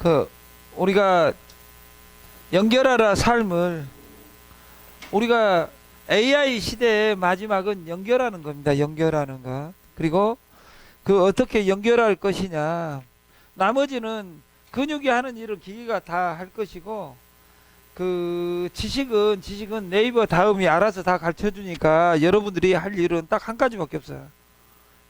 그 우리가 연결하라 삶을 우리가 AI 시대의 마지막은 연결하는 겁니다. 연결하는 것. 그리고 그 어떻게 연결할 것이냐. 나머지는 근육이 하는 일을 기계가 다 할 것이고 그 지식은 지식은 네이버 다음이 알아서 다 가르쳐 주니까 여러분들이 할 일은 딱 한 가지밖에 없어요.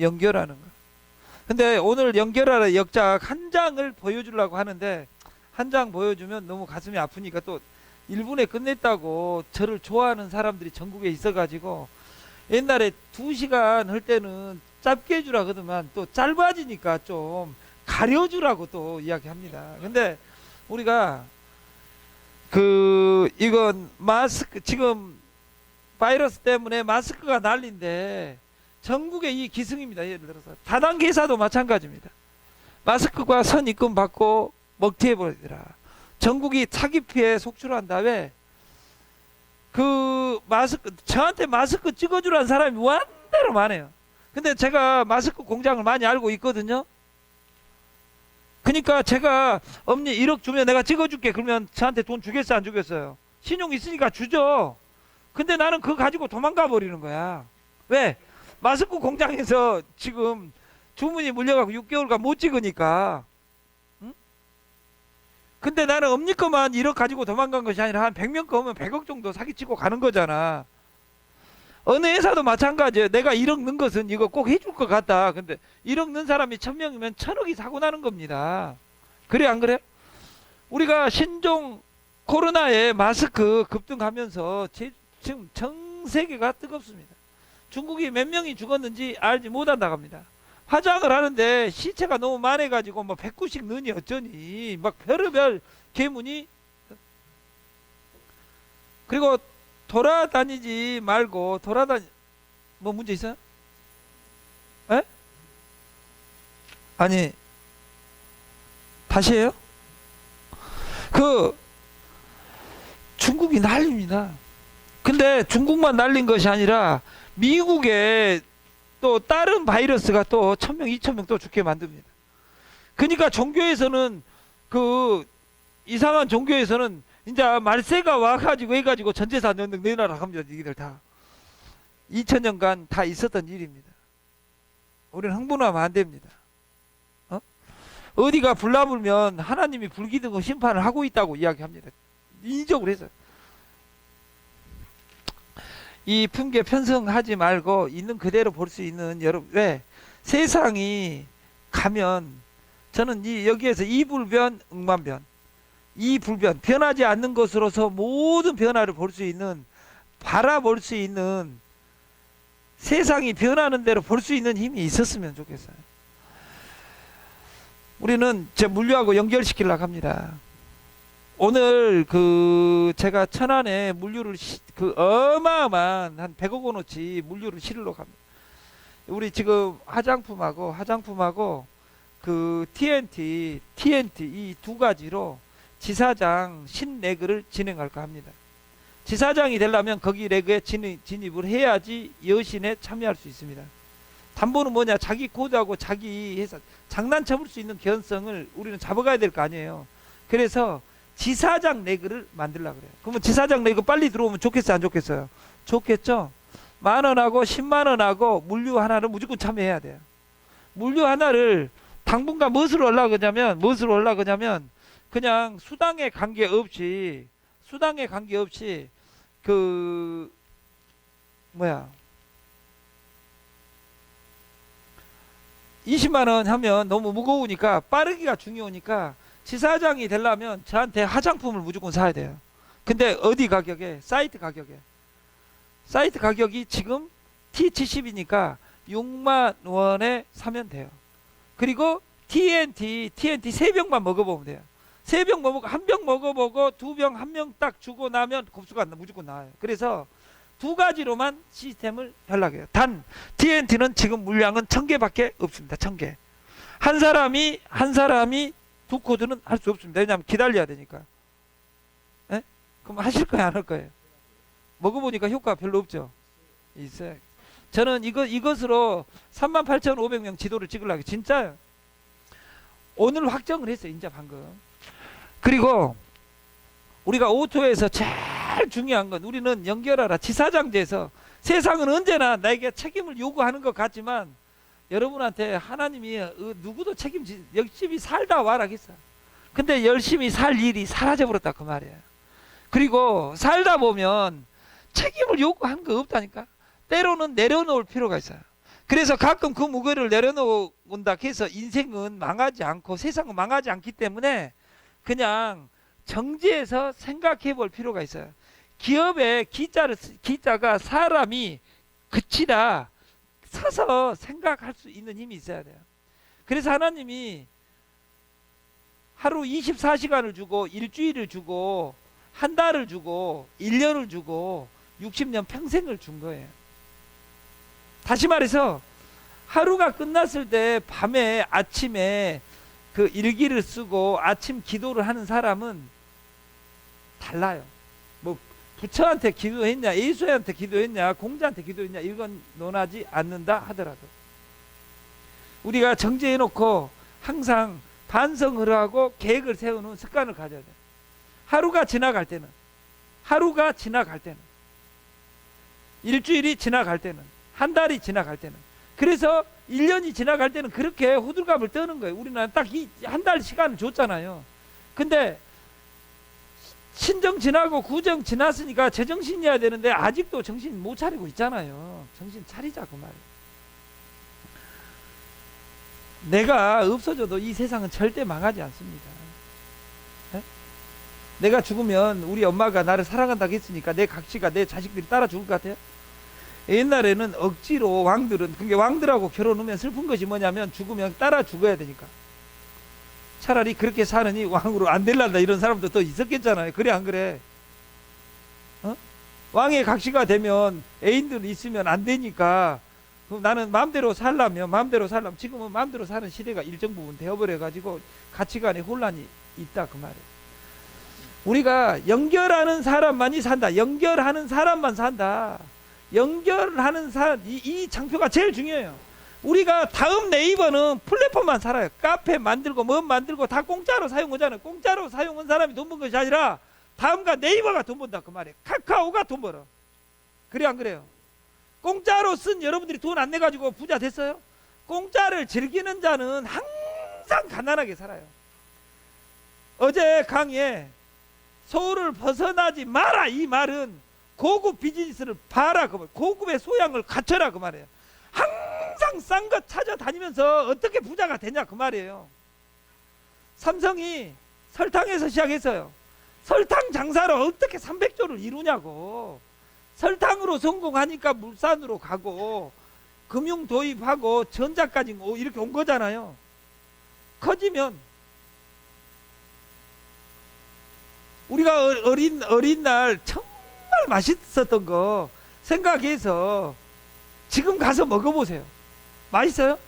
연결하는 거. 근데 오늘 연결하라 역작 한 장을 보여주려고 하는데 한 장 보여주면 너무 가슴이 아프니까 또 1분에 끝냈다고 저를 좋아하는 사람들이 전국에 있어가지고 옛날에 2시간 할 때는 짧게 해주라 하더만 또 짧아지니까 좀 가려주라고 또 이야기합니다. 근데 우리가 그 이건 마스크 지금 바이러스 때문에 마스크가 난리인데 전국의 이 기승입니다. 예를 들어서 다단계 회사도 마찬가지입니다. 마스크과 선입금 받고 먹튀해 버리더라. 전국이 사기 피해 속출한 다음에 그 마스크 저한테 마스크 찍어주라는 사람이 완대로 많아요. 근데 제가 마스크 공장을 많이 알고 있거든요. 그러니까 제가 엄니 1억 주면 내가 찍어줄게. 그러면 저한테 돈 주겠어 안 주겠어요? 신용 있으니까 주죠. 근데 나는 그거 가지고 도망가 버리는 거야. 왜? 마스크 공장에서 지금 주문이 물려가고 6개월간 못 찍으니까. 응? 근데 나는 엄니 거만 1억 가지고 도망간 것이 아니라 한 100명 거 오면 100억 정도 사기치고 가는 거잖아. 어느 회사도 마찬가지예요. 내가 1억 넣은 것은 이거 꼭 해줄 것 같다. 근데 1억 넣은 사람이 1000명이면 1000억이 사고 나는 겁니다. 그래 안 그래? 우리가 신종 코로나에 마스크 급등하면서 제- 지금 전 세계가 뜨겁습니다. 중국이 몇 명이 죽었는지 알지 못한다 합니다. 화장을 하는데 시체가 너무 많아가지고 뭐 100구씩 넣으니 어쩌니 막 별의별 개문이 그리고 돌아다니지 말고 돌아다니 뭐 문제 있어요? 에? 아니 다시 해요? 그 중국이 난립니다. 근데 중국만 날린 것이 아니라 미국에 또 다른 바이러스가 또 천명 이천 명 또 죽게 만듭니다. 그러니까 종교에서는 그 이상한 종교에서는 이제 말세가 와가지고 해가지고 전재산 내놔라 합니다. 이들 다 2000년간 다 있었던 일입니다. 우리는 흥분하면 안 됩니다. 어? 어디가 불나불면 하나님이 불기둥 심판을 하고 있다고 이야기합니다. 인적으로 해서 이 품계 편성하지 말고 있는 그대로 볼 수 있는 여러분 왜 세상이 가면 저는 이 여기에서 이불변 응만변 이 불변 변하지 않는 것으로서 모든 변화를 볼 수 있는 바라볼 수 있는 세상이 변하는 대로 볼 수 있는 힘이 있었으면 좋겠어요. 우리는 제 물류하고 연결시키려고 합니다. 오늘 그 제가 천안에 물류를 시- 그 어마어마한 한 100억 원어치 물류를 실으러 갑니다. 우리 지금 화장품하고 화장품하고 그 TNT, TNT 이 두 가지로 지사장 신레그를 진행할까 합니다. 지사장이 되려면 거기 레그에 진입, 진입 을 해야지 여신에 참여할 수 있습니다. 담보는 뭐냐? 자기 코드하고 자기 회사 장난쳐볼 수 있는 견성을 우리는 잡아가야 될 거 아니에요. 그래서 지사장 레그를 만들라 그래요. 그러면 지사장 레그 빨리 들어오면 좋겠어요, 안 좋겠어요? 좋겠죠. 만 원하고 10만 원하고 물류 하나를 무조건 참여해야 돼요. 물류 하나를 당분간 무엇으로 올라가냐면 무엇으로 올라가냐면 그냥 수당에 관계 없이 수당에 관계 없이 그 뭐야 20만 원 하면 너무 무거우니까 빠르기가 중요하니까 지사장이 되려면 저한테 화장품을 무조건 사야 돼요. 근데 어디 가격에? 사이트 가격에. 사이트 가격이 지금 T70이니까 6만 원에 사면 돼요. 그리고 TNT, TNT 세 병만 먹어보면 돼요. 세병 먹고 한 병 먹어보고 두 병한명딱 주고 나면 곱수가 나- 무조건 나와요. 그래서 두 가지로만 시스템을 연락해요. 단 TNT는 지금 물량은 천 개밖에 없습니다. 천 개. 한 사람이 한 사람이 두 코드는 할 수 없습니다. 왜냐하면 기다려야 되니까. 에? 그럼 하실 거예요, 안 할 거예요? 먹어보니까 효과 별로 없죠. 있어요. 저는 이거 이것으로 38,500명 지도를 찍으려고 진짜요. 오늘 확정을 했어요. 인자 방금. 그리고 우리가 오토에서 제일 중요한 건 우리는 연결하라 지사장제에서 세상은 언제나 나에게 책임을 요구하는 것 같지만 여러분한테 하나님이 어, 누구도 책임지 열심히 살다 와라 했어. 근데 열심히 살 일이 사라져 버렸다 그 말이야. 그리고 살다 보면 책임을 요구하는 거 없다니까. 때로는 내려놓을 필요가 있어요. 그래서 가끔 그 무게를 내려놓는다 해서 인생은 망하지 않고 세상은 망하지 않기 때문에 그냥 정지해서 생각해 볼 필요가 있어요. 기업의 기자를 쓰- 기자가 사람이 그치다 서서 생각할 수 있는 힘이 있어야 돼요. 그래서 하나님이 하루 24시간을 주고 일주일을 주고 한 달을 주고 1년을 주고 60년 평생을 준 거예요. 다시 말해서 하루가 끝났을 때 밤에 아침에 그 일기를 쓰고 아침 기도를 하는 사람은 달라요. 뭐 부처한테 기도했냐, 예수한테 기도했냐, 공자한테 기도했냐 이건 논하지 않는다 하더라도 우리가 정제해 놓고 항상 반성을 하고 계획을 세우는 습관을 가져야 돼. 하루가 지나갈 때는 하루가 지나갈 때는 일주일이 지나갈 때는 한 달이 지나갈 때는 그래서 1년이 지나갈 때는 그렇게 호들갑을 떠는 거예요. 우리는 딱이한달 시간을 줬잖아요. 근데 신정 지나고 구정 지났으니까 제정신이어야 되는데 아직도 정신 못 차리고 있잖아요. 정신 차리자 그 말이에요. 내가 없어져도 이 세상은 절대 망하지 않습니다. 예? 내가 죽으면 우리 엄마가 나를 사랑한다고 했으니까 내 각시가 내 자식들이 따라 죽을 것 같아요? 옛날에는 억지로 왕들은 그게 왕들하고 결혼하면 슬픈 것이 뭐냐면 죽으면 따라 죽어야 되니까 차라리 그렇게 사느니 왕으로 안 될란다. 이런 사람도 더 있었겠잖아요. 그래 안 그래? 어? 왕의 각시가 되면 애인들 있으면 안 되니까 그럼 나는 마음대로 살라면 마음대로 살라면 지금은 마음대로 사는 시대가 일정 부분 되어버려 가지고 가치관에 혼란이 있다 그 말이에요. 우리가 연결하는 사람만이 산다. 연결하는 사람만 산다. 연결하는 사람 이, 이 장표가 제일 중요해요. 우리가 다음 네이버는 플랫폼만 살아요. 카페 만들고 뭐 만들고 다 공짜로 사용하잖아요. 공짜로 사용한 사람이 돈 번 것이 아니라 다음가 네이버가 돈 번다 그 말이에요. 카카오가 돈 벌어. 그래 안 그래요? 공짜로 쓴 여러분들이 돈 안 내 가지고 부자 됐어요? 공짜를 즐기는 자는 항상 가난하게 살아요. 어제 강의에 서울을 벗어나지 마라 이 말은 고급 비즈니스를 봐라 그 말. 고급의 소양을 갖춰라 그 말이에요. 항 상 싼 것 찾아다니면서 어떻게 부자가 되냐 그 말이에요. 삼성이 설탕에서 시작했어요. 설탕 장사로 어떻게 300조를 이루냐고. 설탕으로 성공하니까 물산으로 가고 금융 도입하고 전자까지 오- 이렇게 온 거잖아요. 커지면 우리가 어- 어린 어린 날 정말 맛있었던 거 생각해서 지금 가서 먹어보세요. 맛있어요?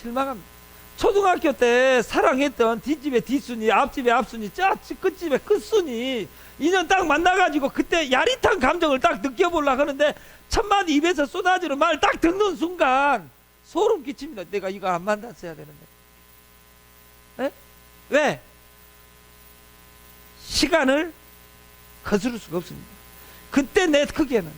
실망합니다. 초등학교 때 사랑했던 뒷집의 뒷순이, 앞집의 앞순이, 짜 끝집의 끝순이 인연 딱 만나가지고 그때 야릿한 감정을 딱 느껴보려고 하는데 첫마디 입에서 쏟아지는 말 딱 듣는 순간 소름 끼칩니다. 내가 이거 안 만났어야 되는데. 에? 왜? 시간을 거스를 수가 없습니다. 그때 내 크기에는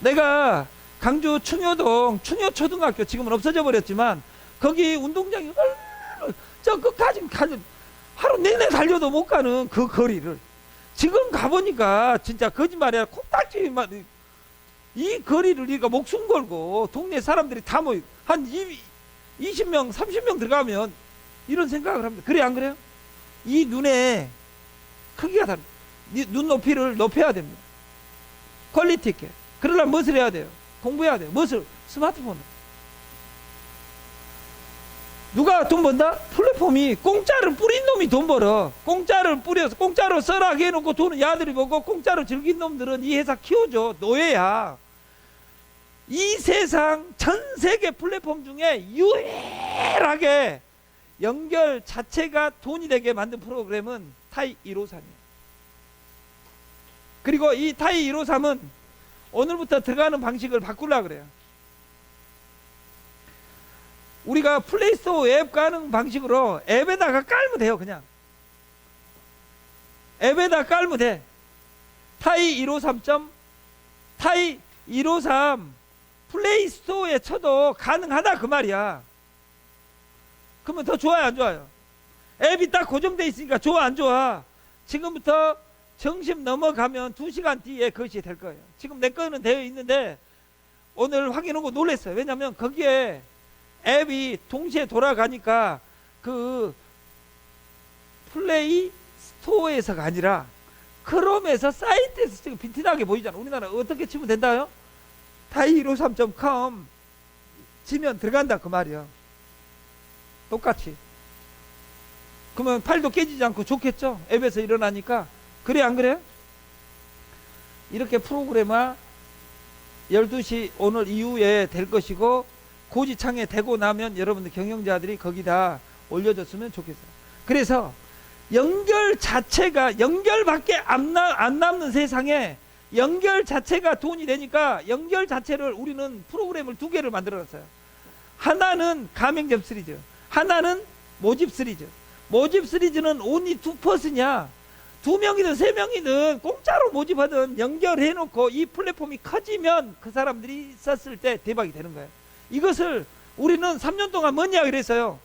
내가 강주 충효동 충효초등학교 지금은 없어져 버렸지만 거기 운동장이 얼- 저 끝까지 가는 하루 내내 달려도 못 가는 그 거리를 지금 가보니까 진짜 거짓말이 아니라 콩딱지만 이 거리를 우리가 목숨 걸고 동네 사람들이 다 모이 한 20명 30명 들어가면 이런 생각을 합니다. 그래 안 그래요? 이 눈에 크기가 다릅 눈 높이를 높여야 됩니다. 퀄리티 있게. 그러려면 무엇을 해야 돼요? 공부해야 돼요. 무엇을? 스마트폰. 누가 돈 번다? 플랫폼이 공짜를 뿌린 놈이 돈 벌어. 공짜를 뿌려서 공짜로 써라 해놓고 돈은 야들이 보고 공짜로 즐긴 놈들은 이 회사 키워줘. 노예야. 이 세상 전 세계 플랫폼 중에 유일하게 연결 자체가 돈이 되게 만든 프로그램은 타이 153이에요. 그리고 이 타이 153은 오늘부터 들어가는 방식을 바꾸려 그래요. 우리가 플레이스토어 앱 가는 방식으로 앱에다가 깔면 돼요, 그냥. 앱에다 깔면 돼. 타이 153. 점 타이 153 플레이 스토어에 쳐도 가능하다 그 말이야. 그러면 더 좋아요 안 좋아요? 앱이 딱 고정돼 있으니까 좋아 안 좋아? 지금부터 정심 넘어가면 2시간 뒤에 그것이 될 거예요. 지금 내 거는 되어 있는데 오늘 확인하고 놀랐어요. 왜냐면 거기에 앱이 동시에 돌아가니까 그 플레이 스토어에서가 아니라 크롬에서 사이트에서 지금 빈티나게 보이잖아. 우리나라 어떻게 치면 된다요? 다이153.com 치면 들어간다 그 말이야. 똑같이. 그러면 팔도 깨지지 않고 좋겠죠? 앱에서 일어나니까. 그래 안 그래? 이렇게 프로그램화 12시 오늘 이후에 될 것이고 고지창에 대고 나면 여러분들 경영자들이 거기다 올려줬으면 좋겠어요. 그래서 연결 자체가 연결밖에 안, 나, 안 남는 세상에 연결 자체가 돈이 되니까 연결 자체를 우리는 프로그램을 두 개를 만들어놨어요. 하나는 가맹점 시리즈, 하나는 모집 시리즈. 모집 시리즈는 two person이야. 두 명이든 세 명이든 공짜로 모집하든 연결해 놓고 이 플랫폼이 커지면 그 사람들이 썼을 때 대박이 되는 거예요. 이것을 우리는 3년 동안 뭐냐 그랬어요.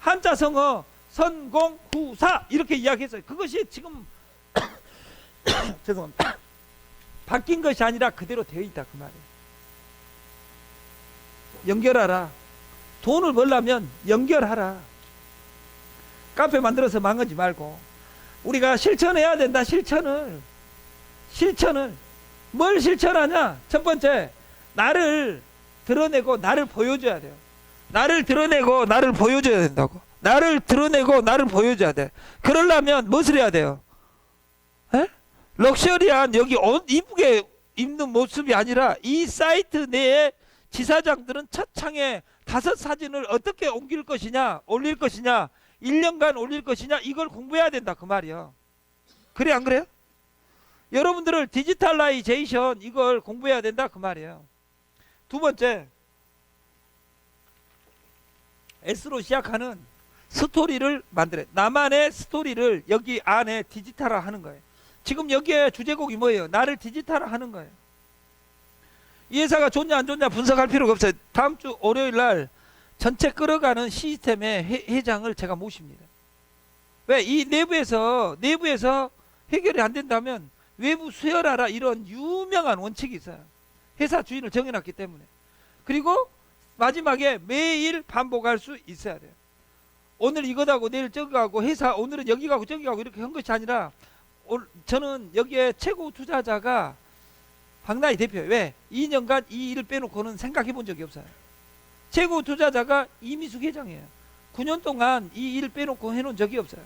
한자 성어 선공 후사 이렇게 이야기했어요. 그것이 지금 죄송합니다. 바뀐 것이 아니라 그대로 되어 있다 그 말이에요. 연결하라. 돈을 벌려면 연결하라. 카페 만들어서 망하지 말고 우리가 실천해야 된다. 실천을 실천을 뭘 실천하냐? 첫 번째 나를 드러내고 나를 보여줘야 돼요. 나를 드러내고 나를 보여줘야 된다고. 나를 드러내고 나를 보여줘야 돼. 그러려면 무엇을 해야 돼요? 에? 럭셔리한 여기 옷 이쁘게 입는 모습이 아니라 이 사이트 내에 지사장들은 첫 창에 다섯 사진을 어떻게 옮길 것이냐, 올릴 것이냐, 1년간 올릴 것이냐, 이걸 공부해야 된다. 그 말이요. 그래, 안 그래요? 여러분들을 디지털라이제이션 이걸 공부해야 된다. 그 말이에요. 두 번째, S로 시작하는 스토리를 만들어. 나만의 스토리를 여기 안에 디지털화 하는 거예요. 지금 여기에 주제곡이 뭐예요? 나를 디지털화 하는 거예요. 이 회사가 좋냐 안 좋냐 분석할 필요가 없어요. 다음 주 월요일 날 전체 끌어가는 시스템의 회, 회장을 제가 모십니다. 왜? 이 내부에서 내부에서 해결이 안 된다면 외부 수혈하라 이런 유명한 원칙이 있어요. 회사 주인을 정해놨기 때문에. 그리고 마지막에 매일 반복할 수 있어야 돼요. 오늘 이거 하고 내일 저거 하고 회사 오늘은 여기 가고 저기 가고 이렇게 한 것이 아니라 올- 저는 여기에 최고 투자자가 박나희 대표예요. 왜? 2년간 이 일을 빼놓고는 생각해 본 적이 없어요. 최고 투자자가 이미숙 회장이에요. 9년 동안 이 일을 빼놓고 해놓은 적이 없어요.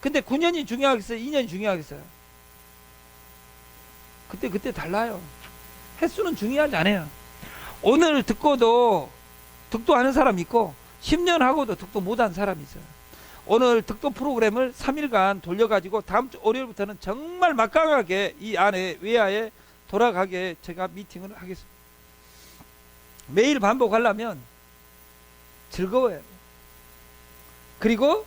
근데 9년이 중요하겠어요? 2년이 중요하겠어요? 그때 그때 달라요. 횟수는 중요하지 않아요. 오늘 듣고도 득도 하는 사람 있고 10년 하고도 득도 못한 사람이 있어요. 오늘 득도 프로그램을 3일간 돌려가지고 다음 주 월요일부터는 정말 막강하게 이 안에 외야에 돌아가게 제가 미팅을 하겠습니다. 매일 반복하려면 즐거워야 돼요. 그리고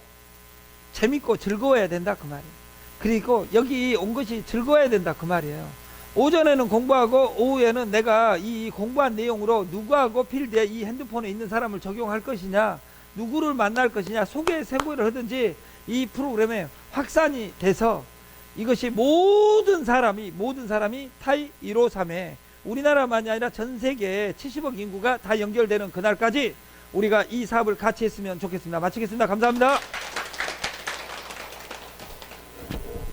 재밌고 즐거워야 된다 그 말이에요. 그리고 여기 온 것이 즐거워야 된다 그 말이에요. 오전에는 공부하고 오후에는 내가 이 공부한 내용으로 누구하고 필드에 이 핸드폰에 있는 사람을 적용할 것이냐 누구를 만날 것이냐 소개 세고를 하든지 이 프로그램에 확산이 돼서 이것이 모든 사람이 모든 사람이 타이 153에 우리나라만이 아니라 전 세계 70억 인구가 다 연결되는 그날까지 우리가 이 사업을 같이 했으면 좋겠습니다. 마치겠습니다. 감사합니다.